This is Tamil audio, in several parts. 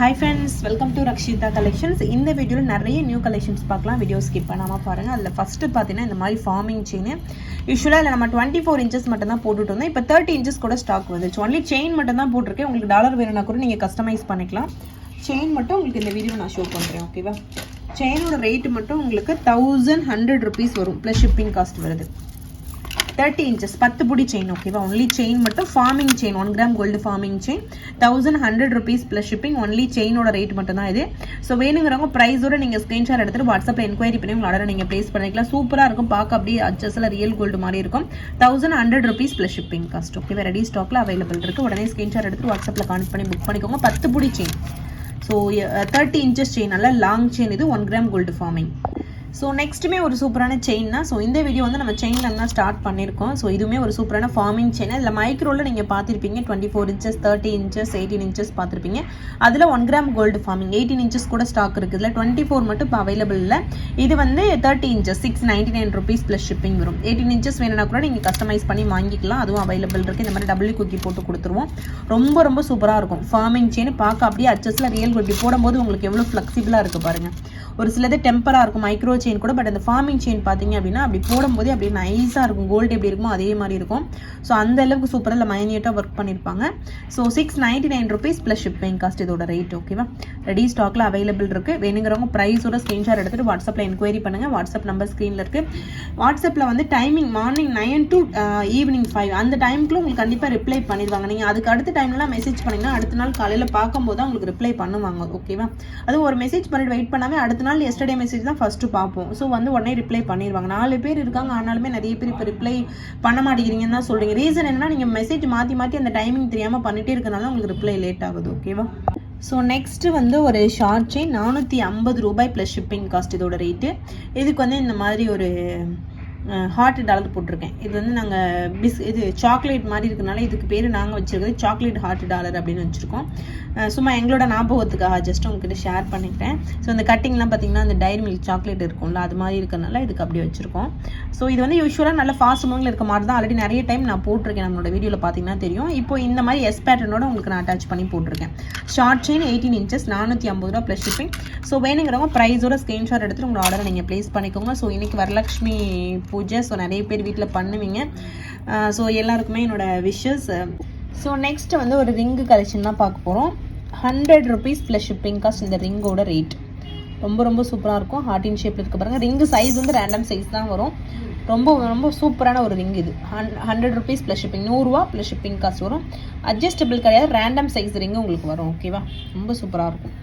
Hi friends welcome to Rakshitha collections இந்த வீடியோவில் நிறைய நியூ கலெக்ஷன்ஸ் பார்க்கலாம். வீடியோ ஸ்கிப் பண்ணாமல் பாருங்கள் அதில் ஃபஸ்ட்டு பார்த்தீங்கன்னா இந்த மாதிரி ஃபார்மிங் செயின் யூஸ்வலாக இல்லை நம்ம டுவெண்ட்டி ஃபோர் இன்ச்சஸ் மட்டும் தான் போட்டுட்டு இருந்தோம். இப்போ தேர்ட்டி இன்ச்சஸ் கூட ஸ்டாக் வந்துச்சு ஒன்லி செயின் மட்டும் தான் போட்டிருக்கேன். உங்களுக்கு டாலர் வேணும்னா கூட நீங்கள் கஸ்டமைஸ் பண்ணிக்கலாம். செயின் மட்டும் உங்களுக்கு இந்த வீடியோ நான் ஷோ பண்ணுறேன் ஓகேவா செயினோட ரேட்டு மட்டும் உங்களுக்கு தௌசண்ட் ஹண்ட்ரட் ருபீஸ் வரும். ப்ளஸ் ஷிப்பிங் காஸ்ட் வருது. தேர்ட்டி இன்ச்சஸ் பத்து புடி செயின் ஓகேவா ஒன்லி செயின் மட்டும் forming chain one gram gold forming chain thousand hundred rupees plus shipping only செயினோட rate மட்டும் தான் இது. ஸோ வேணுங்கிறவங்க ப்ரைஸோட நீங்கள் ஸ்க்ரீன்ஷாட் எடுத்துட்டு வாட்ஸ்அப்பில் என்கொயரி பண்ணி உங்கள் ஆர்டர் நீங்கள் ப்ளேஸ் பண்ணிக்கலாம். சூப்பராக இருக்கும். பார்க்க அப்படியே அச்சஸில் ரியல் கோல்டு மாதிரி இருக்கும். Thousand hundred rupees plus shipping cost ஓகேவா ரெடி ஸ்டாக்ல அவைலபிள் இருக்குது உடனே ஸ்க்ரீன்ஷாட் எடுத்து வாட்ஸ்அப்பில் கான்டெக்ட் பண்ணி புக் பண்ணிக்கோங்க. பத்து புடி chain so thirty inches chain நல்ல லாங் செயின் இது. One gram gold forming so நெக்ஸ்ட்டுமே ஒரு சூப்பரான செயின் தான். ஸோ இந்த வீடியோ வந்து நம்ம செயினில் தான் ஸ்டார்ட் பண்ணியிருக்கோம் ஸோ இதுவுமே ஒரு சூப்பரான ஃபார்மிங் செயின் இதில் மைக்ரோவில் நீங்கள் பார்த்துருப்பீங்க. Twenty four inches thirty inches eighteen inches பார்த்துருப்பீங்க. அதில் one gram gold forming eighteen inches கூட ஸ்டாக் இருக்குது இதில் டுவெண்ட்டி ஃபோர் மட்டும் இப்போ அவைலபிள் இல்லை. இது வந்து thirty inches six ninety nine rupees plus shipping வரும். எயிட்டீன் இன்ச்சஸ் வேணும்னா கூட நீங்கள் கஸ்டமைஸ் பண்ணி வாங்கிக்கலாம். அதுவும் அவைலபிள் இருக்குது இந்த மாதிரி டபுள்யூ குக்கி போட்டு கொடுத்துருவோம். ரொம்ப ரொம்ப சூப்பராக இருக்கும். ஃபார்மிங் செயின் பார்க்க அப்படியே அச்சஸில் ரியல் குட்டி போடும்போது உங்களுக்கு எவ்வளோ ஃப்ளெக்சிபிளாக இருக்குது பாருங்கள் ஒரு சிலது டெம்பராக இருக்கும். மைக்ரோ செயின் கூட பட் அந்த ஃபார்மிங் செயின் பார்த்தீங்க அப்படின்னா அப்படி போடும்போதே அப்படியே நைஸாக இருக்கும். கோல்டு எப்படி இருக்குமோ அதே மாதிரி இருக்கும். ஸோ அந்த அளவுக்கு சூப்பராக இல்லை மைனியட்டாக ஒர்க் பண்ணியிருப்பாங்க so six ninety nine rupees plus shipping cost இதோட ரேட் ஓகேவா ரெடி ஸ்டாக்ல அவைலபிள் இருக்குது வேணுங்கிறவங்க ப்ரைஸோட ஸ்க்ரீன்ஷாட் எடுத்துகிட்டு வாட்ஸ்அப்பில் என்கொயரி பண்ணுங்கள் வாட்ஸ்அப் நம்பர் ஸ்க்ரீனில் இருக்குது வாட்ஸ்அப்பில் வந்து timing morning nine to evening five அந்த டைமுக்குள்ள உங்களுக்கு கண்டிப்பாக ரிப்ளை பண்ணிடுவாங்க. நீங்கள் அதுக்கு அடுத்த டைம்லாம் மெசேஜ் பண்ணிங்கன்னா அடுத்த நாள் காலையில் பார்க்கும்போது தான் உங்களுக்கு ரிப்ளை பண்ணுவாங்க ஓகேவா அது ஒரு மெசேஜ் பண்ணிட்டு வெயிட் பண்ணாமே அடுத்த நாள் எஸ்டர்டே மெசேஜ் தான் ஃபஸ்ட்டு பார்ப்போம். ஸோ வந்து உடனே ரிப்ளை பண்ணிடுவாங்க நாலு பேர் இருக்காங்க. ஆனாலுமே நிறைய பேர் இப்போ ரிப்ளை பண்ண மாட்டேங்கிறீங்கன்னு தான் சொல்கிறீங்க ரீசன் என்னன்னா நீங்கள் மெசேஜ் மாற்றி மாற்றி அந்த டைமிங் தெரியாமல் பண்ணிட்டே இருக்கிறனால உங்களுக்கு ரிப்ளை லேட் ஆகுது. ஓகேவா ஸோ நெக்ஸ்ட்டு வந்து ஒரு ஷார்ட் செயின் நானூற்றி ஐம்பது ரூபாய் ப்ளஸ் ஷிப்பிங் காஸ்ட் இதோட ரேட்டு இதுக்கு வந்து இந்த மாதிரி ஒரு ஹார்ட் டாலர் போட்டிருக்கேன். இது வந்து நாங்கள் பிஸ் இது சாக்லேட் மாதிரி இருக்கனால இதுக்கு பேர் நாங்கள் வச்சுருக்கிறது சாக்லேட் ஹார்ட் டாலர் அப்படின்னு வச்சுருக்கோம். சும்மா எங்களோட ஞாபகத்துக்காக ஜஸ்ட் உங்ககிட்ட ஷேர் பண்ணிக்கிறேன். ஸோ இந்த கட்டிங்லாம் பார்த்தீங்கன்னா அந்த டைரி மில்க் சாக்லேட் இருக்கும்ல அது மாதிரி இருக்கிறனால இதுக்கு அப்படி வச்சுருக்கோம். ஸோ இது வந்து யூஸ்வலாக நல்ல ஃபாஸ்ட் மூவிங்கில் இருக்க மாதிரி தான். ஆல்ரெடி நிறைய டைம் நான் போட்டிருக்கேன் நம்மளோட வீடியோவில் பார்த்தீங்கன்னா தெரியும். இப்போ இந்த மாதிரி எஸ் பேட்டர்னோட உங்களுக்கு நான் அட்டாச் பண்ணி போட்டிருக்கேன். ஷார்ட் செயின் எயிட்டீன் இன்ச்சஸ் நானூற்றி ஐம்பது ரூபா ப்ளஸ் ஷிப்பிங் ஸோ வேணுங்கிறவங்க ப்ரைஸோட ஸ்க்ரீன்ஷாட் எடுத்துட்டு உங்களோட ஆர்டரை நீங்கள் ப்ளேஸ் பண்ணிக்கோங்க. ஸோ இன்றைக்கி வரலட்சுமி பூஜை ஸோ நிறைய பேர் வீட்டில் பண்ணுவீங்க. ஸோ எல்லாருக்குமே என்னோட விஷஸ் ஸோ நெக்ஸ்ட் வந்து ஒரு ரிங்கு கலெக்ஷன் தான் பார்க்க போகிறோம் hundred rupees plus shipping cost இந்த ரிங்கோட ரேட் ரொம்ப ரொம்ப சூப்பராக இருக்கும். ஹார்டின் ஷேப்பில் இருக்க பாருங்கள் ரிங்கு சைஸ் வந்து ரேண்டம் சைஸ் தான் வரும். ரொம்ப ரொம்ப சூப்பரான ஒரு ரிங் இது. ஹன் ஹண்ட்ரட் ருபீஸ் ப்ளஸ் ஷிப்பிங் நூறுரூவா ப்ளஸ் ஷிப்பிங் காஸ்ட் வரும். அட்ஜஸ்டபிள் கிடையாது. ரேண்டம் சைஸ் ரிங்கு உங்களுக்கு வரும். ஓகேவா ரொம்ப சூப்பராக இருக்கும்.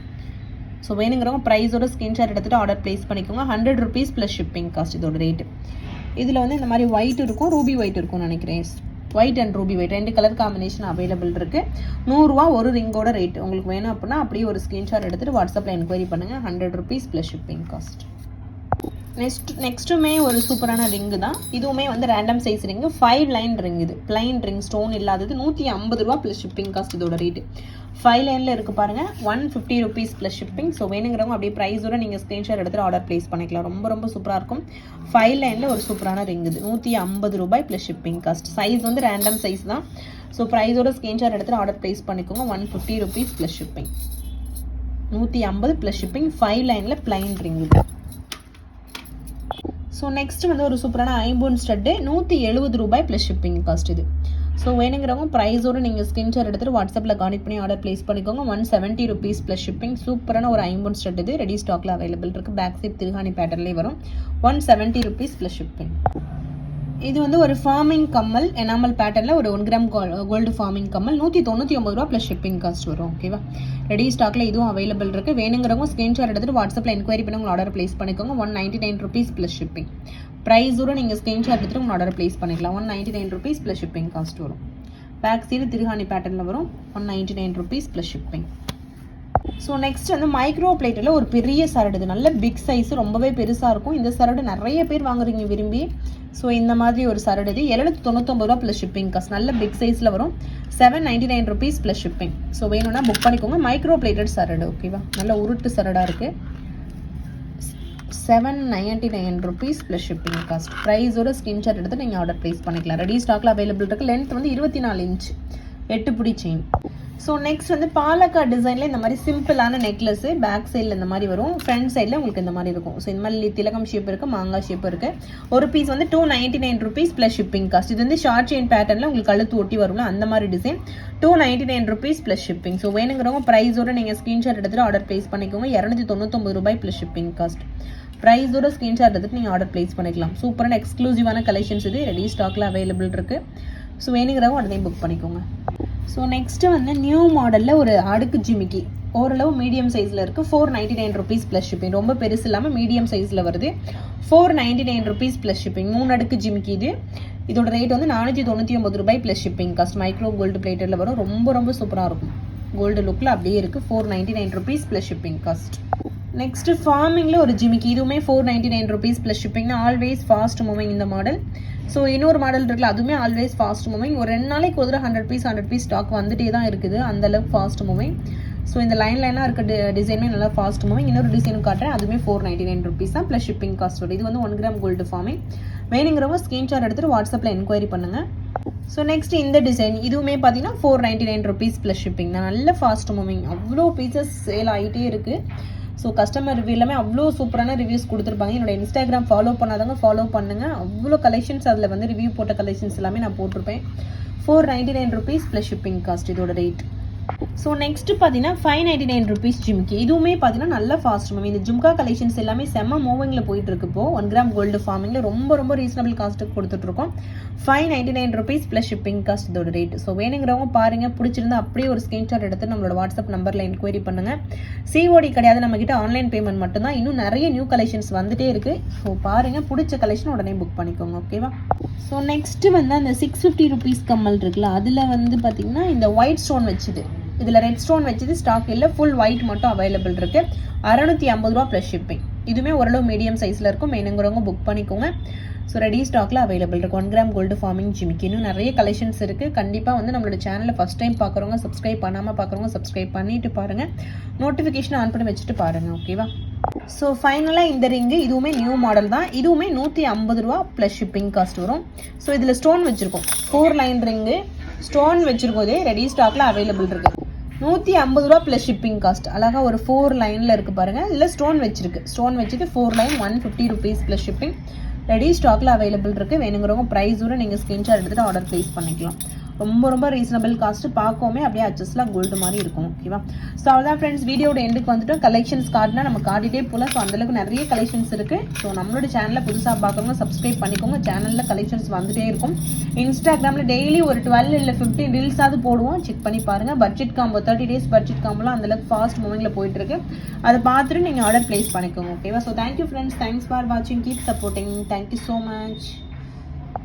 ஸோ வேணுங்கிறவங்க ப்ரைஸோட ஸ்க்ரீன்ஷாட் எடுத்துகிட்டு ஆர்டர் ப்ளேஸ் பண்ணிக்கோங்க. Hundred rupees plus shipping cost இதோட ரேட்டு இதில் வந்து இந்த மாதிரி ஒயிட் இருக்கும் ரூபி ஒயிட் இருக்கும்னு நினைக்கிறேன். ஒயிட் அண்ட் ரூபி ஒயிட் ரெண்டு கலர் காம்பினேஷன் அவைலபிள் இருக்குது நூறுரூவா ஒரு ரிங்கோட ரேட் உங்களுக்கு வேணும் அப்படின்னா அப்படியே ஒரு ஸ்க்ரீன்ஷாட் எடுத்துகிட்டு வாட்ஸ்அப்பில் என்கொயரி பண்ணுங்கள் hundred rupees plus shipping cost next நெக்ஸ்ட்டுமே ஒரு சூப்பரான ரிங்கு தான். இதுவுமே வந்து random size ring five line ring இது. பிளைன் ரிங் ஸ்டோன் இல்லாதது. நூற்றி ஐம்பது ரூபா ப்ளஸ் ஷிப்பிங் காஸ்ட் இதோட ரேட்டு ஃபைவ் லைனில் இருக்குது பாருங்கள் one fifty rupees plus shipping so வேணுங்கிறவங்க அப்படியே ப்ரைஸோட நீங்கள் ஸ்க்ரீன்ஷாட் எடுத்துகிட்டு ஆர்டர் ப்ளேஸ் பண்ணிக்கலாம். ரொம்ப ரொம்ப சூப்பராக இருக்கும். ஃபைவ் லைனில் ஒரு சூப்பரான ரிங் இது. நூற்றி ஐம்பது ரூபாய் ப்ளஸ் ஷிப்பிங் காஸ்ட் சைஸ் வந்து ரேண்டம் சைஸ் தான். ஸோ ப்ரைஸோட ஸ்க்ரீன்ஷாட் எடுத்துகிட்டு ஆர்டர் ப்ளேஸ் பண்ணிக்கோங்க. One fifty rupees plus shipping நூற்றி ஐம்பது ப்ளஸ் ஷிப்பிங் ஃபைவ் லைனில் பிளைன் ரிங் இது. ஸோ நெக்ஸ்ட் வந்து ஒரு சூப்பரான ஐம்போன் ஸ்டட்டு நூற்றி எழுபது ரூபாய் ப்ளஸ் ஷிப்பிங் காஸ்ட் இது. ஸோ வேணுங்கிறவங்க ப்ரைஸோடு நீங்கள் ஸ்கிரீன்ஷாட் எடுத்துகிட்டு வாட்ஸ்அப்பில் கான்டெக்ட் பண்ணி ஆர்டர் ப்ளேஸ் பண்ணிக்கோங்க. One seventy rupees plus shipping சூப்பரான ஒரு ஐம்போன் ஸ்டட் இது. ரெடி ஸ்டாக்கில் அவைலபிள் இருக்குது பேக் சைட் திருகாணி பேட்டர்லேயே வரும். One seventy rupees plus shipping இது வந்து ஒரு ஃபார்மிங் கம்மல் எனாமல் பேட்டர்னில் ஒரு ஒன் கிராம் கோல்டு ஃபார்மிங் கம்மல் நூற்றி தொண்ணூற்றி ஒம்பது ரூபா ப்ளஸ் ஷிப்பிங் காஸ்ட் வரும் ஓகேவா ரெடி ஸ்டாக்கில் இதுவும் அவைலபிள் இருக்குது வேணுங்கிறவங்க ஸ்க்ரீன்ஷாட் எடுத்துகிட்டு வாட்ஸ்அப்பில் என்கொயரி பண்ணி உங்கள் ஆர்டர் ப்ளேஸ் பண்ணிக்கோங்க. One ninety nine rupees plus shipping ப்ரைஸோட நீங்கள் ஸ்க்ரீன்ஷாட் எடுத்துகிட்டு உங்கள் ஆர்டர் ப்ளேஸ் பண்ணிக்கலாம். One ninety nine rupees plus shipping cost வரும் பேக் சீடு திருஹானி பேட்டர்னில் வரும். One ninety nine rupees plus shipping so next வந்து மைக்ரோ பிளேட்டில் ஒரு பெரிய சரடு. இது நல்ல பிக் சைஸ் ரொம்பவே பெருசாக இருக்கும். இந்த சரடு நிறைய பேர் வாங்குறீங்க விரும்பி. ஸோ இந்த மாதிரி ஒரு சரடு இது. எழுநூத்தி தொண்ணூத்தொம்பது ரூபா ப்ளஸ் ஷிப்பிங் காஸ்ட் நல்ல பிக் சைஸில் வரும். Seven ninety nine rupees plus shipping so வேணும்னா புக் பண்ணிக்கோங்க. மைக்ரோ பிளேட்டட் சரடு ஓகேவா நல்ல உருட்டு சரடாக இருக்குது seven ninety nine rupees plus shipping cost ப்ரைஸோட screenshot எடுத்து நீங்கள் ஆர்டர் ப்ளேஸ் பண்ணிக்கலாம். ரெடி ஸ்டாக்கில் அவைலபிள் இருக்குது லென்த் வந்து இருபத்தி நாலு இன்ச் எட்டு பிடி செயின் ஸோ நெக்ஸ்ட் வந்து பாலக்கா டிசைனில் இந்த மாதிரி சிம்பிளான நெக்லஸ்ஸு பேக் சைடில் இந்த மாதிரி வரும். ஃப்ரண்ட் சைடில் உங்களுக்கு இந்த மாதிரி இருக்கும். ஸோ இந்த மாதிரி திலகம் ஷேப் இருக்குது மாங்காய் ஷேப் இருக்குது ஒரு பீஸ் வந்து two ninety nine rupees plus shipping cost இது வந்து ஷார்ட் செயின் பேட்டர்னில் உங்களுக்கு கழுத்து ஒட்டி வரும்ல அந்த மாதிரி design two ninety nine rupees plus shipping so வேணுங்கிறவங்க ப்ரைஸோட நீங்கள் ஸ்க்ரீன்ஷாட் எடுத்துகிட்டு ஆர்டர் ப்ளேஸ் பண்ணிக்கோங்க. இரநூத்தி தொண்ணூத்தொம்பது ரூபாய் ப்ளஸ் ஷிப்பிங் காஸ்ட் ப்ரைஸோட ஸ்க்ரீன்ஷாட் எடுத்துட்டு நீங்கள் ஆர்டர் ப்ளேஸ் பண்ணிக்கலாம். சூப்பரான எக்ஸ்க்ளூசிவான கலெக்ஷன்ஸ் இது ரெடி ஸ்டாக்கில் அவைலபிள் இருக்குது ஸோ வேணுங்கிறவங்க உடனே புக் பண்ணிக்கோங்க. ஸோ நெக்ஸ்ட்டு வந்து நியூ மாடலில் ஒரு அடுக்கு ஜிமிக்கி. ஓரளவு மீடியம் சைஸில் இருக்குது four ninety nine rupees plus shipping ரொம்ப பெருசு இல்லாமல் மீடியம் சைஸில் வருது. Four ninety nine rupees plus shipping மூணு அடுக்கு ஜிமிக்கி இது. இதோட ரேட் வந்து நானூற்றி தொண்ணூற்றி ஒம்பது ரூபாய் plus shipping cost micro gold பிளேட்டரில் வரும். ரொம்ப ரொம்ப சூப்பராக இருக்கும். கோல்டு லுக்கில் அப்படியே இருக்குது four ninety nine rupees plus shipping cost next ஃபார்மிங்கில் ஒரு ஜிமிக்கி இதுவுமே four ninety nine rupees plus ஷிப்பிங்னா always fast moving இந்த மாடல் ஸோ இன்னொரு மாடல் இருக்குல்ல அதுவுமே ஆல்வேஸ் ஃபாஸ்ட் மூவிங் ஒரு ரெண்டு நாளைக்கு ஒரு hundred piece hundred piece stock வந்துட்டே தான் இருக்குது. அந்தளவுக்கு ஃபாஸ்ட் மூவிங் ஸோ இந்த லைன் லைனாக இருக்க டிசைனுமே நல்லா ஃபாஸ்ட் மூவிங் இன்னொரு டிசைனும் காட்டுறேன். அதுவுமே ஃபோர் நைன்டி நைன் ருபீஸ் தான் ப்ளஸ் ஷிப்பிங் காஸ்ட் வருது இது வந்து ஒன் கிராம் கோல்டு ஃபார்மிங் வேணுங்கிறவங்க ஸ்க்ரீன்ஷாட் எடுத்துகிட்டு வாட்ஸ்அப்பில் என்கொயரி பண்ணுங்கள் ஸோ நெக்ஸ்ட் இந்த டிசைன் இதுவுமே பார்த்தீங்கன்னா four ninety nine rupees plus shipping தான் நல்ல ஃபாஸ்ட் மூவிங் அவ்வளோ பீசஸ் சேல் ஆகிட்டே இருக்குது ஸோ கஸ்டமர் ரிவ்யூ எல்லாமே அவ்வளோ சூப்பரான ரிவ்யூஸ் கொடுத்துருப்பாங்க. என்னோட இன்ஸ்டாகிராம் ஃபாலோ பண்ணாதவங்க ஃபாலோ பண்ணுங்கள் அவ்வளோ கலெக்ஷன்ஸ் அதில் வந்து ரிவ்யூ போட்ட கலெக்ஷன்ஸ் எல்லாமே நான் போட்டிருப்பேன். Four ninety nine rupees plus shipping cost இதோட ரேட் ஸோ நெக்ஸ்ட் பார்த்தீங்கன்னா ஃபைவ் நைன்டி நைன் ருபீஸ் ஜிம்கி இதுவுமே பார்த்தீங்கன்னா நல்ல ஃபாஸ்ட் மூவிங் இந்த ஜிம்கா கலெக்ஷன்ஸ் எல்லாமே செம்ம மூவிங்கில் போயிட்டு இருக்கு இப்போ ஒன் கிராம் கோல்டு ஃபார்மிங்கில் ரொம்ப ரொம்ப ரீசனபிள் காஸ்ட்டுக்கு கொடுத்துட்ருக்கோம். Five ninety nine rupees plus shipping cost இதோட ரேட் ஸோ வேணுங்கிறவங்க பாருங்கள் பிடிச்சிருந்தா அப்படியே ஒரு ஸ்க்ரீன்ஷாட் எடுத்து நம்மளோட வாட்ஸ்அப் நம்பரில் என்கொயரி பண்ணுங்கள் சிஓடி கிடையாது. நம்மக்கிட்ட ஆன்லைன் பேமெண்ட் மட்டும்தான். இன்னும் நிறைய நியூ கலெக்ஷன்ஸ் வந்துட்டே இருக்குது ஸோ பாருங்கள் பிடிச்ச கலெக்ஷன் உடனே புக் பண்ணிக்கோங்க. ஓகேவா ஸோ நெக்ஸ்ட்டு வந்து அந்த சிக்ஸ் ஃபிஃப்டி ருபீஸ் கம்மல் இருக்குல்ல அதில் வந்து பார்த்திங்கன்னா இந்த ஒயிட் ஸ்டோன் வச்சுது. இதில் ரெட் ஸ்டோன் வச்சது ஸ்டாக் இல்லை ஃபுல் ஒயிட் மட்டும் அவைலபிள் இருக்குது அறநூற்றி ஐம்பது ரூபா ப்ளஸ் ஷிப்பிங் இதுவுமே ஓரளவு மீடியம் சைஸில் இருக்கும். வேணுங்கிறவங்க புக் பண்ணிக்கோங்க. ஸோ ரெடி ஸ்டாக்கில் அவைலபிள் இருக்குது ஒன் கிராம் கோல்டு ஃபார்மிங் ஜிமிக்கு இன்னும் நிறைய கலெக்ஷன்ஸ் இருக்குது கண்டிப்பாக வந்து நம்மளோட சேனலில் ஃபஸ்ட் டைம் பார்க்குறவங்க சப்ஸ்கிரைப் பண்ணாமல் பார்க்குறவங்க சப்ஸ்கிரைப் பண்ணிட்டு பாருங்கள் நோட்டிஃபிகேஷன் ஆன் பண்ணி வச்சுட்டு பாருங்கள் ஓகேவா ஸோ ஃபைனலாக இந்த ரிங்கு இதுவுமே நியூ மாடல் தான். இதுவுமே நூற்றி ஐம்பது ரூபா ப்ளஸ் ஷிப்பிங் காஸ்ட் வரும். ஸோ இதில் ஸ்டோன் வச்சுருக்கோம். ஃபோர் லைன் ரிங்கு ஸ்டோன் வச்சுருக்கோதே ரெடி ஸ்டாக்கில் அவைலபிள் இருக்குது நூற்றி ஐம்பது ரூபா ப்ளஸ் ஷிப்பிங் காஸ்ட் அழகாக ஒரு ஃபோர் லைனில் இருக்குது பாருங்கள் இதில் ஸ்டோன் வச்சிருக்கு. ஸ்டோன் வச்சுட்டு four line one fifty rupees plus shipping ready ஸ்டாக்கில் அவைலபிள் இருக்குது வேணுங்கிறவங்க ப்ரைஸோட நீங்கள் ஸ்க்ரீன்ஷாட் எடுத்துகிட்டு ஆர்டர் ப்ளேஸ் பண்ணிக்கலாம். ரொம்ப ரொம்ப ரீசனபிள் காஸ்ட்டு பார்க்கவுமே அப்படியே அட்ஜஸ்ட்லாம் கோல்டு மாதிரி இருக்கும் ஓகேவா ஸோ அவ்வளோதான் ஃப்ரெண்ட்ஸ் வீடியோட எண்டுக்கு வந்துட்டு கலெக்ஷன்ஸ் கார்டுனா நம்ம காட்டிகிட்டே போகலாம் ஸோ அந்தளவுக்கு நிறைய கலெக்ஷன்ஸ் இருக்குது ஸோ நம்மளோட சேனலில் புதுசாக பார்க்குறவங்க சப்ஸ்கிரைப் பண்ணிக்கோங்க. சேனலில் கலெக்ஷன்ஸ் வந்துட்டே இருக்கும். இன்ஸ்டாகிராமில் டெய்லி ஒரு டுவெல் இல்லை ஃபிஃப்டீன் ரீல்ஸாவது போடுவோம். செக் பண்ணி பாருங்கள் budget combo thirty days budget காம்போலாம் அந்தளவுக்கு ஃபாஸ்ட் மூவிங்கில் போயிட்டுருக்கு அதை பார்த்துட்டு நீங்கள் ஆர்டர் ப்ளேஸ் பண்ணிக்கோங்க ஓகேவா so thank you friends thanks for வாட்சிங் keep supporting thank you so much